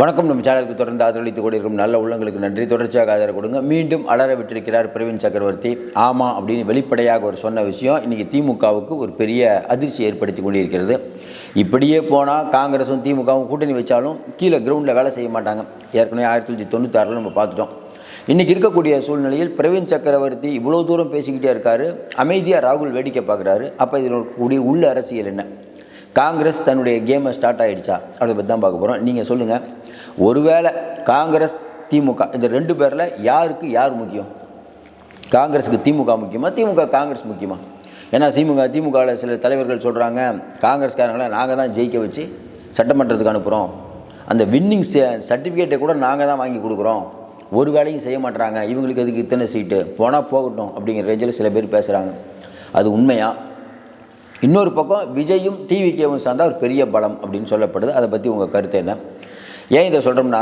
வணக்கம். நம்ம சேனலுக்கு தொடர்ந்து ஆதரவளித்துக் கொண்டிருக்கும் நல்ல உள்ளங்களுக்கு நன்றி. தொடர்ச்சியாக ஆதரவு கொடுங்க. மீண்டும் அலற விட்டிருக்கிறார் பிரவீன் சக்கரவர்த்தி. ஆமாம் அப்படின்னு வெளிப்படையாக ஒரு சொன்ன விஷயம் இன்றைக்கி திமுகவுக்கு ஒரு பெரிய அதிர்ச்சி ஏற்படுத்தி கொண்டிருக்கிறது. இப்படியே போனால் காங்கிரஸும் திமுகவும் கூட்டணி வச்சாலும் கீழே கிரவுண்டில் வேலை செய்ய மாட்டாங்க. ஏற்கனவே ஆயிரத்தி தொள்ளாயிரத்தி தொண்ணூத்தாறில் நம்ம பார்த்துட்டோம். இன்றைக்கி இருக்கக்கூடிய சூழ்நிலையில் பிரவீன் சக்கரவர்த்தி இவ்வளோ தூரம் பேசிக்கிட்டே இருக்காரு. அமைதியாக ராகுல் வேடிக்கை பார்க்குறாரு. அப்போ இதில் கூடிய உள்ள அரசியல் என்ன? காங்கிரஸ் தன்னுடைய கேமை ஸ்டார்ட் ஆகிடுச்சா அதை பற்றி தான் பார்க்க போகிறோம் நீங்கள் சொல்லுங்கள் ஒருவேளை காங்கிரஸ் திமுக இந்த ரெண்டு பேரில் யாருக்கு யார் முக்கியம்? காங்கிரஸுக்கு திமுக முக்கியமா திமுக காங்கிரஸ் முக்கியமா? ஏன்னா திமுக திமுகவில் சில தலைவர்கள் சொல்கிறாங்க காங்கிரஸ்காரங்களை நாங்கள் தான் ஜெயிக்க வச்சு சட்டமன்றத்துக்கு அனுப்புகிறோம் அந்த வின்னிங் சர்டிஃபிகேட்டை கூட நாங்கள் தான் வாங்கி கொடுக்குறோம். ஒரு வேலையும் செய்ய மாட்டுறாங்க இவங்களுக்கு எதுக்கு இத்தனை சீட்டு போனால் போகட்டும் அப்படிங்கிற ரேஞ்சில் சில பேர் பேசுகிறாங்க அது உண்மையாக இன்னொரு பக்கம் விஜயும் டிவிகேவும் சார்ந்தால் ஒரு பெரிய பலம் அப்படின்னு சொல்லப்படுது. அதை பற்றி உங்கள் கருத்து என்ன? ஏன் இதை சொல்கிறோம்னா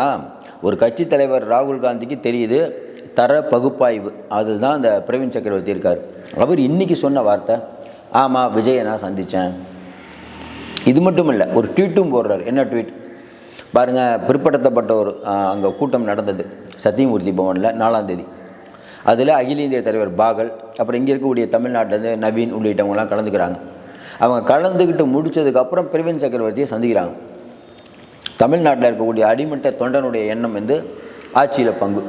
ஒரு கட்சி தலைவர் ராகுல் காந்திக்கு தெரியுது தர பகுப்பாய்வு. அதுதான் அந்த பிரவீன் சக்கரவர்த்தி இருக்கார். அவர் இன்றைக்கி சொன்ன வார்த்தை ஆமாம் விஜயை நான் சந்தித்தேன் இது மட்டும் இல்லை ஒரு ட்வீட்டும் போடுறார். என்ன ட்வீட்? பாருங்கள் பிற்படுத்தப்பட்ட ஒரு அங்கே கூட்டம் நடந்தது. சத்தியமூர்த்தி பவனில் நாலாம் தேதி. அதில் அகில இந்திய தலைவர் பாகல் அப்புறம் இங்கே இருக்கக்கூடிய தமிழ்நாட்டிலேருந்து நவீன் உள்ளிட்டவங்கலாம் கலந்துக்கிறாங்க. அவங்க கலந்துக்கிட்டு முடித்ததுக்கப்புறம் பிரவீன் சக்கரவர்த்தியை சந்திக்கிறாங்க. தமிழ்நாட்டில் இருக்கக்கூடிய அடிமட்ட தொண்டனுடைய எண்ணம் வந்து ஆட்சியில் பங்கு.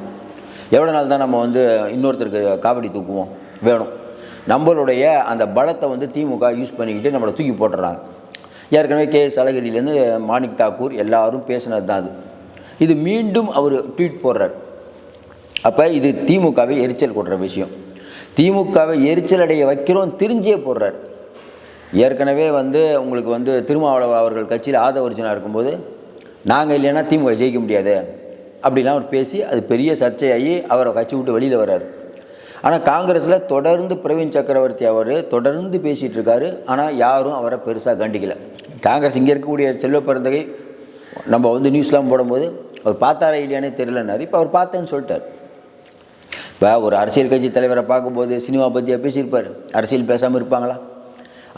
எவ்வளோ நாள் தான் நம்ம வந்து இன்னொருத்தருக்கு காவடி தூக்குவோம்? வேணும். நம்மளுடைய அந்த பலத்தை வந்து திமுக யூஸ் பண்ணிக்கிட்டு நம்மளை தூக்கி போட்டுறாங்க. ஏற்கனவே கே எஸ் அழகிரிலேருந்து மாணிக் தாக்கூர் எல்லாரும் பேசினது தான் அது. இது மீண்டும் அவர் ட்வீட் போடுறார். அப்போ இது திமுகவை எரிச்சல் கொடுற விஷயம். திமுகவை எரிச்சல் அடைய வைக்கிறோம் தெரிஞ்சே போடுறார். ஏற்கனவே வந்து உங்களுக்கு வந்து திருமாவளவ அவர்கள் கட்சியில் ஆதவர்ஜனாக இருக்கும்போது நாங்கள் இல்லைன்னா திமுக ஜெயிக்க முடியாது. அப்படிலாம் அவர் பேசி அது பெரிய சர்ச்சையாகி அவரை கட்சி விட்டு வெளியில் வர்றார். ஆனால் காங்கிரஸில் தொடர்ந்து பிரவீன் சக்கரவர்த்தி அவர் தொடர்ந்து பேசிகிட்டு இருக்காரு. ஆனால் யாரும் அவரை பெருசாக கண்டிக்கல. காங்கிரஸ் இங்கே இருக்கக்கூடிய செல்வ பிறந்தகை நம்ம வந்து நியூஸ்லாம் போடும்போது அவர் பார்த்தாரா இல்லையானே தெரியலன்னாரு. இப்போ அவர் பார்த்தேன்னு சொல்லிட்டார். இப்போ ஒரு அரசியல் கட்சி தலைவரை பார்க்கும்போது சினிமா பற்றியாக பேசியிருப்பார். அரசியல் பேசாமல் இருப்பாங்களா?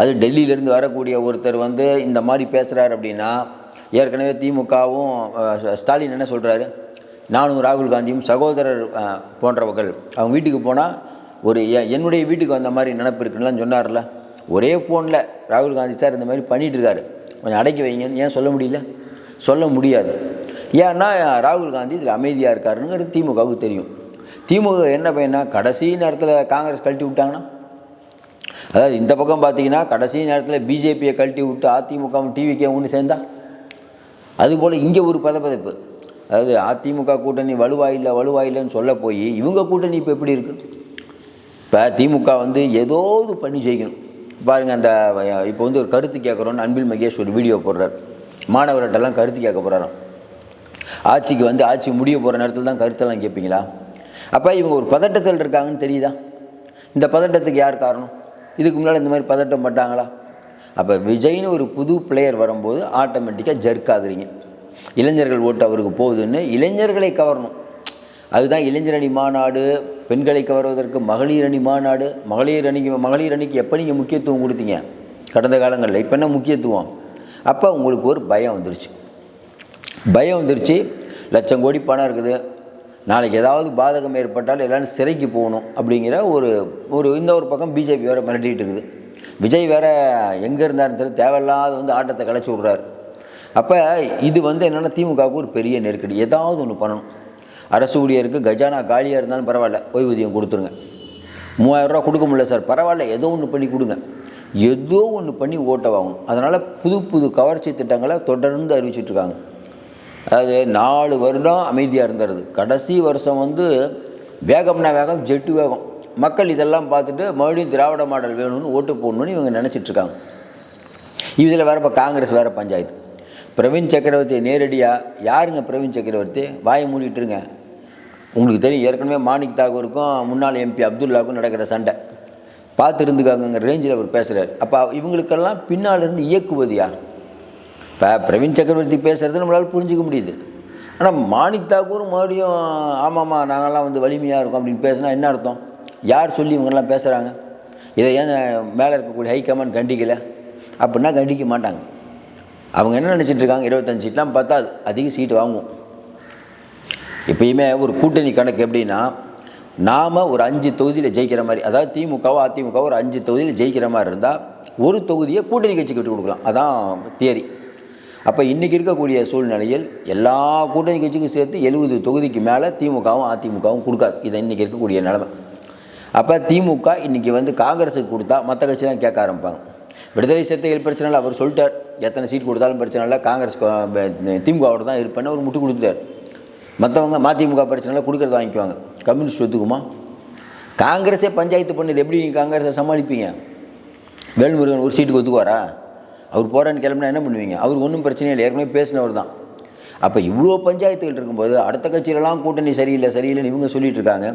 அது டெல்லியிலேருந்து வரக்கூடிய ஒருத்தர் வந்து இந்த மாதிரி பேசுகிறார் அப்படின்னா ஏற்கனவே திமுகவும் ஸ்டாலின் என்ன சொல்கிறாரு நானும் ராகுல் காந்தியும் சகோதரர் போன்றவர்கள். அவங்க வீட்டுக்கு போனால் ஒரு என்னுடைய வீட்டுக்கு வந்த மாதிரி நினப்பு இருக்குன்னுலாம் சொன்னார்ல. ஒரே ஃபோனில் ராகுல் காந்தி சார் இந்த மாதிரி பண்ணிட்டு கொஞ்சம் அடக்கி வைங்கன்னு ஏன் சொல்ல முடியல? சொல்ல முடியாது. ஏன்னா ராகுல் காந்தி இதில் அமைதியாக இருக்காருங்கிறது திமுகவுக்கு தெரியும். திமுக என்ன பையனா கடைசி நேரத்தில் காங்கிரஸ் கழட்டி விட்டாங்கன்னா அதாவது இந்த பக்கம் பார்த்தீங்கன்னா கடைசி நேரத்தில் பிஜேபியை கழட்டி விட்டு அதிமுகவும் டிவிக்கே ஒன்று சேர்ந்தா? அதுபோல் இங்கே ஒரு பதப்பதைப்பு. அதாவது அதிமுக கூட்டணி வலுவாயில்லை வலுவாயில்லைன்னு சொல்ல போய் இவங்க கூட்டணி இப்போ எப்படி இருக்குது இப்போ திமுக வந்து ஏதோது பண்ணி ஜெயிக்கணும் பாருங்கள் அந்த இப்போ வந்து ஒரு கருத்து கேட்குறோன்னு அன்பில் மகேஷ் ஒரு வீடியோ போடுறார். மாணவர்கிட்டலாம் கருத்து கேட்க போகிறாராம் ஆட்சிக்கு வந்து ஆட்சி முடிய போகிற நேரத்தில் தான் கருத்தெல்லாம் கேட்பீங்களா? அப்போ இவங்க ஒரு பதட்டத்தில் இருக்காங்கன்னு தெரியுதா? இந்த பதட்டத்துக்கு யார் காரணம்? இதுக்கு முன்னால் இந்த மாதிரி பதட்டம் பட்டாங்களா? அப்போ விஜய்னு ஒரு புது பிளேயர் வரும்போது ஆட்டோமேட்டிக்காக ஜர்க் ஆகுறீங்க. இளைஞர்கள் ஓட்டு அவருக்கு போகுதுன்னு இளைஞர்களை கவரணும். அதுதான் இளைஞர் அணி மாநாடு பெண்களை கவர்வதற்கு மகளிர் அணி மாநாடு மகளிர் அணிக்கு மகளிர் அணிக்கு எப்போ நீங்கள் முக்கியத்துவம் கொடுத்தீங்க? கடந்த காலங்களில் இப்போ என்ன முக்கியத்துவம்? அப்போ உங்களுக்கு ஒரு பயம் வந்துருச்சு. பயம் வந்துருச்சு. லட்சம் கோடி பணம் இருக்குது. நாளைக்கு ஏதாவது பாதகம் ஏற்பட்டால் எல்லாரும் சிறைக்கு போகணும் அப்படிங்கிற ஒரு ஒரு இந்த ஒரு பக்கம் பிஜேபி வேறு மிரட்டிகிட்டு இருக்குது. விஜய் வேறு எங்கே இருந்தாருன்னு தெரியல தேவையில்லாத வந்து ஆட்டத்தை கலைச்சி விட்றாரு. அப்போ இது வந்து என்னென்னா திமுகவுக்கு ஒரு பெரிய நெருக்கடி. ஏதாவது ஒன்று பண்ணணும். அரசு ஊழியருக்கு கஜானா காலியாக இருந்தாலும் பரவாயில்ல ஓய்வூதியம் கொடுத்துருங்க. மூவாயிரரூவா கொடுக்க முடியல சார் பரவாயில்ல ஏதோ ஒன்று பண்ணி கொடுங்க. ஏதோ ஒன்று பண்ணி ஓட்டை வாங்கணும் அதனால் புது புது கவர்ச்சி திட்டங்களை தொடர்ந்து அறிவிச்சிட்ருக்காங்க அது நாலு வருடம் அமைதியாக இருந்துருது கடைசி வருஷம் வந்து வேகம்னா வேகம் ஜெட்டு வேகம். மக்கள் இதெல்லாம் பார்த்துட்டு மறுபடியும் திராவிட மாடல் வேணும்னு ஓட்டு போடணும்னு இவங்க நினச்சிட்ருக்காங்க இதில் வேறு இப்போ காங்கிரஸ் வேறு பஞ்சாயத்து. பிரவீன் சக்கரவர்த்தி நேரடியாக யாருங்க பிரவீன் சக்கரவர்த்தி? வாயை மூடிட்டுருங்க உங்களுக்கு தெரியும் ஏற்கனவே மாணிக் தாகூருக்கும் முன்னாள் எம்பி அப்துல்லாவுக்கும் நடக்கிற சண்டை. பார்த்துருந்துக்காங்கங்கிற ரேஞ்சில் அவர் பேசுகிறார் அப்போ இவங்களுக்கெல்லாம் பின்னால் இருந்து இயக்குவது யார்? இப்போ பிரவீன் சக்கரவர்த்தி பேசுகிறது நம்மளால் புரிஞ்சுக்க முடியுது. ஆனால் மாணிக் தாக்கூரும் மறுபடியும் ஆமாம்மா நாங்கள்லாம் வந்து வலிமையாக இருக்கோம் அப்படின்னு பேசுனா என்ன அர்த்தம்? யார் சொல்லி இவங்கெல்லாம் பேசுகிறாங்க இதை ஏன் மேலே இருக்கக்கூடிய ஹைகமாண்ட் கண்டிக்கலை? அப்படின்னா கண்டிக்க மாட்டாங்க. அவங்க என்ன நினச்சிட்டு இருக்காங்க? இருபத்தஞ்சு சீட்லாம் பார்த்தா அதிக சீட்டு வாங்குவோம் எப்பயுமே ஒரு கூட்டணி கணக்கு எப்படின்னா நாம் ஒரு அஞ்சு தொகுதியில் ஜெயிக்கிற மாதிரி அதாவது திமுகவோ அதிமுகவோ ஒரு அஞ்சு தொகுதியில் ஜெயிக்கிற மாதிரி இருந்தால் ஒரு தொகுதியை கூட்டணி கட்சிக்கு விட்டு கொடுக்கலாம். அதான் தியரி அப்போ இன்றைக்கி இருக்கக்கூடிய சூழ்நிலையில் எல்லா கூட்டணி கட்சிக்கும் சேர்த்து எழுபது தொகுதிக்கு மேலே திமுகவும் அதிமுகவும் கொடுக்காது. இதை இன்றைக்கி இருக்கக்கூடிய நிலைமை. அப்போ திமுக இன்றைக்கி வந்து காங்கிரஸுக்கு கொடுத்தா மற்ற கட்சிலாம் கேட்க ஆரம்பிப்பாங்க. விடுதலை சிறுத்தைகள் பிரச்சனை இல்லை அவர் சொல்லிட்டார். எத்தனை சீட் கொடுத்தாலும் பிரச்சனை இல்லை. காங்கிரஸ் திமுகவோட தான் இருப்பேன்னு அவர் முட்டு கொடுத்துட்டார். மற்றவங்க மதிமுக பிரச்சனைலாம் கொடுக்குறத வாங்கிக்குவாங்க. கம்யூனிஸ்ட் ஒத்துக்குமா? காங்கிரஸே பஞ்சாயத்து பண்ணுது எப்படி நீங்கள் காங்கிரஸை சமாளிப்பீங்க? வேல்முருகன் ஒரு சீட்டுக்கு ஒத்துக்குவாரா? அவர் போகிறான்னு கிளம்புனா என்ன பண்ணுவீங்க? அவர் ஒன்றும் பிரச்சனை இல்லை. ஏற்கனவே பேசினவர் தான். அப்போ இவ்வளோ பஞ்சாயத்துகள் இருக்கும்போது அடுத்த கட்சியிலலாம் கூட்டணி சரியில்லை சரியில்லைன்னு இவங்க சொல்லிட்டு இருக்காங்க.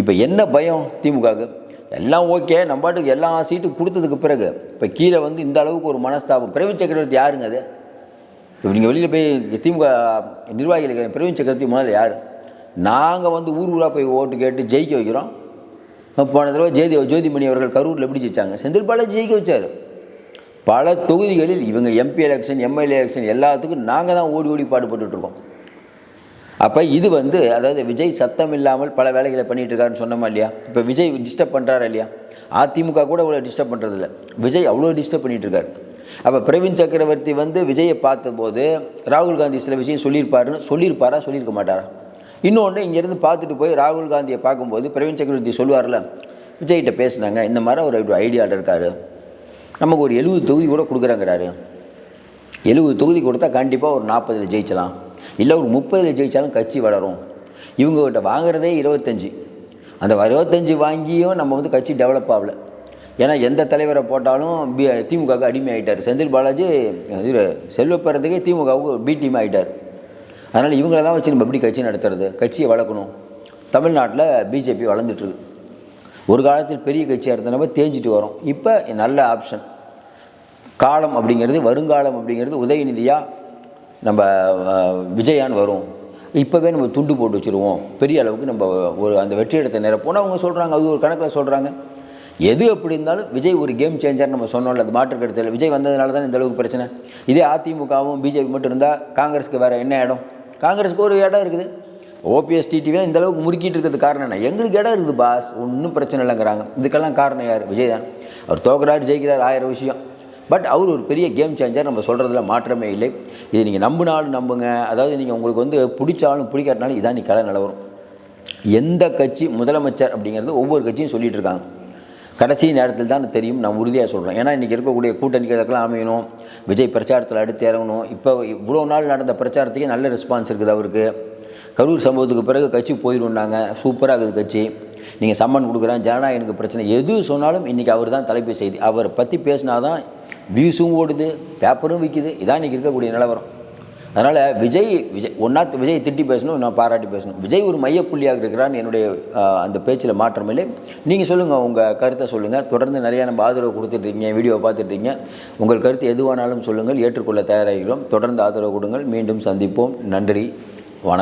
இப்போ என்ன பயம் திமுகவுக்கு? எல்லாம் ஓகே நம்ம பாட்டுக்கு எல்லா சீட்டும் கொடுத்ததுக்கு பிறகு இப்போ கீழே வந்து இந்த அளவுக்கு ஒரு மனஸ்தாபம். பிரவீன் சக்கரவர்த்தி யாருங்க அது? இப்போ நீங்கள் வெளியில் போய் திமுக நிர்வாகிகள் பிரவீன் சக்கரவர்த்தி முதல்ல யார்? நாங்கள் வந்து ஊர் ஊராக போய் ஓட்டு கேட்டு ஜெயிக்க வைக்கிறோம். போன தடவை ஜோதி ஜோதிமணி அவர்கள் கரூரில் எப்படி ஜெயித்தாங்க செந்தில் பாலாஜி ஜெயிக்க வச்சார். பல தொகுதிகளில் இவங்க எம்பி எலெக்ஷன் எம்எல்ஏ எலெக்ஷன் எல்லாத்துக்கும் நாங்கள் தான் ஓடி ஓடி பாடுபட்டுருக்கோம் அப்போ இது வந்து அதாவது விஜய் சத்தம் இல்லாமல் பல வேலைகளை பண்ணிகிட்டு இருக்காருன்னு சொன்னோமா இல்லையா? இப்போ விஜய் டிஸ்டர்ப் பண்ணுறாரு இல்லையா? அதிமுக கூட இவ்வளோ டிஸ்டர்ப் பண்ணுறதில்ல விஜய் அவ்வளோ டிஸ்டர்ப் பண்ணிகிட்ருக்காரு அப்போ பிரவீன் சக்கரவர்த்தி வந்து விஜயை பார்த்தபோது ராகுல் காந்தி சில விஷயம் சொல்லியிருப்பாருன்னு சொல்லியிருப்பாரா சொல்லியிருக்க மாட்டாரா? இன்னொன்று இங்கேருந்து பார்த்துட்டு போய் ராகுல் காந்தியை பார்க்கும்போது பிரவீன் சக்கரவர்த்தி சொல்லுவார்ல விஜய்கிட்ட பேசுனாங்க இந்த மாதிரி ஒரு ஐடியாவில் இருக்கார். நமக்கு ஒரு எழுபது தொகுதி கூட கொடுக்குறாங்கிறாரு. எழுபது தொகுதி கொடுத்தா கண்டிப்பாக ஒரு நாற்பதில் ஜெயிச்சலாம். இல்லை ஒரு முப்பதில் ஜெயித்தாலும் கட்சி வளரும். இவங்ககிட்ட வாங்குறதே இருபத்தஞ்சி. அந்த இருபத்தஞ்சி வாங்கியும் நம்ம வந்து கட்சி டெவலப் ஆகல. ஏன்னா எந்த தலைவரை போட்டாலும் பி திமுகவுக்கு அடிமை ஆகிட்டார் செந்தில் பாலாஜி இது செல்வப்பெறதுக்கே திமுகவுக்கு பி டீம் ஆகிட்டார் அதனால் இவங்களெல்லாம் வச்சு நம்ம எப்படி கட்சி நடத்துறது? கட்சியை வளர்க்கணும். தமிழ்நாட்டில் பிஜேபி வளர்ந்துட்டுருக்கு ஒரு காலத்தில் பெரிய கட்சியாக இருந்தனப்ப தேஞ்சிட்டு வரோம். இப்போ நல்ல ஆப்ஷன் காலம் அப்படிங்கிறது வருங்காலம் அப்படிங்கிறது உதயநிதியாக நம்ம அஹ், விஜயான்னு வரும். இப்போவே நம்ம துண்டு போட்டு வச்சுருவோம். பெரிய அளவுக்கு நம்ம ஒரு அந்த வெற்றி இடத்தை நிரப்போம்னு அவங்க சொல்கிறாங்க அது ஒரு கணக்கில் சொல்கிறாங்க எது எப்படி இருந்தாலும் விஜய் ஒரு கேம் சேஞ்சர் நம்ம சொன்னோம்ல அது மாற்று கருத்தில் விஜய் வந்ததுனால தான் இந்த அளவுக்கு பிரச்சனை. இதே அதிமுகவும் பிஜேபி மட்டும் இருந்தால் காங்கிரஸுக்கு வேறு என்ன இடம்? காங்கிரஸுக்கு ஒரு இடம் இருக்குது. ஓபிஎஸ் டிடிவி இந்த அளவுக்கு முறுக்கிட்டு இருக்கிறது காரணம் என்ன? எங்களுக்கு இடம் இருக்குது பாஸ். ஒன்றும் பிரச்சனை இல்லைங்கிறாங்க. இதுக்கெல்லாம் காரணம் யார்? விஜய் தான். அவர் தோக்குறாரு ஜெயிக்கிறார் ஆயிரம் விஷயம். பட் அவர் ஒரு பெரிய கேம் சேஞ்சர் நம்ம சொல்கிறதுல மாற்றமே இல்லை. இது நீங்கள் நம்பினாலும் நம்புங்க. அதாவது நீங்கள் உங்களுக்கு வந்து பிடிச்சாலும் பிடிக்காட்டினாலும் இதான் நீ கடை நிலவரம். எந்த கட்சி முதலமைச்சர் அப்படிங்கிறது ஒவ்வொரு கட்சியும் சொல்லிகிட்டு இருக்காங்க. கடைசி நேரத்தில் தான் தெரியும். நான் உறுதியாக சொல்கிறேன் ஏன்னா இன்றைக்கி இருக்கக்கூடிய கூட்டணிகளுக்கெல்லாம் அமையணும். விஜய் பிரச்சாரத்தில் அடுத்து இறங்கணும். இப்போ இவ்வளோ நாள் நடந்த பிரச்சாரத்துக்கே நல்ல ரெஸ்பான்ஸ் இருக்குது அவருக்கு. கரூர் சம்பவத்துக்கு பிறகு கட்சி போயிடும்னாங்க. சூப்பராக இருக்குது கட்சி. நீங்கள் சம்மன் கொடுக்குறேன் ஜனநாயகனுக்கு பிரச்சனை. எது சொன்னாலும் இன்றைக்கி அவர் தான் தலைப்பு செய்தி. அவரை பற்றி பேசினா தான் வியூஸும் ஓடுது பேப்பரும் விற்கிது இதான் இன்றைக்கி இருக்கக்கூடிய நிலவரம். அதனால் விஜய் விஜய் ஒன்றா விஜய் திட்டி பேசணும் நான் பாராட்டி பேசணும். விஜய் ஒரு மையப்புள்ளியாக இருக்கிறான்னு என்னுடைய அந்த பேச்சில் மாற்றமில்லை நீங்கள் சொல்லுங்கள் உங்கள் கருத்தை சொல்லுங்கள் தொடர்ந்து நிறையா நம்ம ஆதரவு கொடுத்துட்ருக்கீங்க வீடியோ பார்த்துட்ருக்கீங்க உங்கள் கருத்து எதுவானாலும் சொல்லுங்கள் ஏற்றுக்கொள்ள தயாராகிறோம். தொடர்ந்து ஆதரவு கொடுங்கள். மீண்டும் சந்திப்போம். நன்றி.